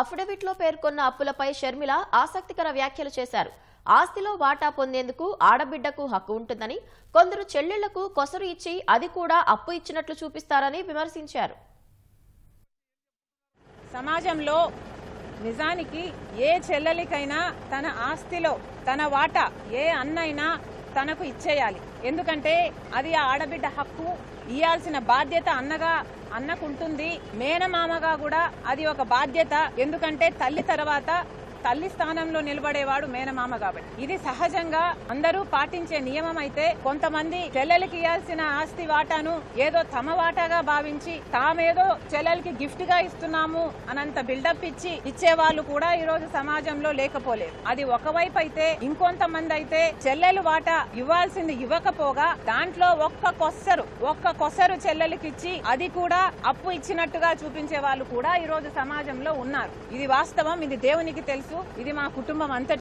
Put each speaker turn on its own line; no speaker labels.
అఫిడవిట్లో పేర్కొన్న అప్పులపై షర్మిల ఆసక్తికర వ్యాఖ్యలు చేశారు. ఆస్తిలో వాటా పొందేందుకు ఆడబిడ్డకు హక్కు ఉంటుందని కొందరు చెల్లెళ్ళకు కొసరు ఇచ్చి అది కూడా అప్పు ఇచ్చినట్లు చూపిస్తారని విమర్శించారు.
సమాజంలో నిజానికి ఏ చెల్లెలికైనా తన ఆస్తిలో తన వాటా ఏ అన్నైనా తనకు ఇచ్చేయాలి. ఎందుకంటే అది ఆ ఆడబిడ్డ హక్కు ఇయ్యాల్సిన బాధ్యత అన్నగా అన్నకుంటుంది. మేనమామగా కూడా అది ఒక బాధ్యత. ఎందుకంటే తల్లి తర్వాత తల్లి స్థానంలో నిలబడేవాడు మేనమామ కాబట్టి. ఇది సహజంగా అందరూ పాటించే నియమం అయితే కొంతమంది చెల్లెలకి ఇవ్వాల్సిన ఆస్తి వాటాను ఏదో తమ వాటాగా భావించి తామేదో చెల్లెలకి గిఫ్ట్గా ఇస్తున్నాము అనంత బిల్డప్ ఇచ్చి ఇచ్చే వాళ్ళు కూడా ఈ రోజు సమాజంలో లేకపోలేదు. అది ఒకవైపు అయితే ఇంకొంతమంది అయితే చెల్లెలు వాటా ఇవ్వాల్సింది ఇవ్వకపోగా దాంట్లో ఒక్క కొస్సరు ఒక్క కొసరు చెల్లెలకిచ్చి అది కూడా అప్పు ఇచ్చినట్టుగా చూపించే వాళ్ళు కూడా ఈ రోజు సమాజంలో ఉన్నారు. ఇది వాస్తవం ఇది దేవునికి తెలుసు. ఇది మా కుటుంబం అంతటి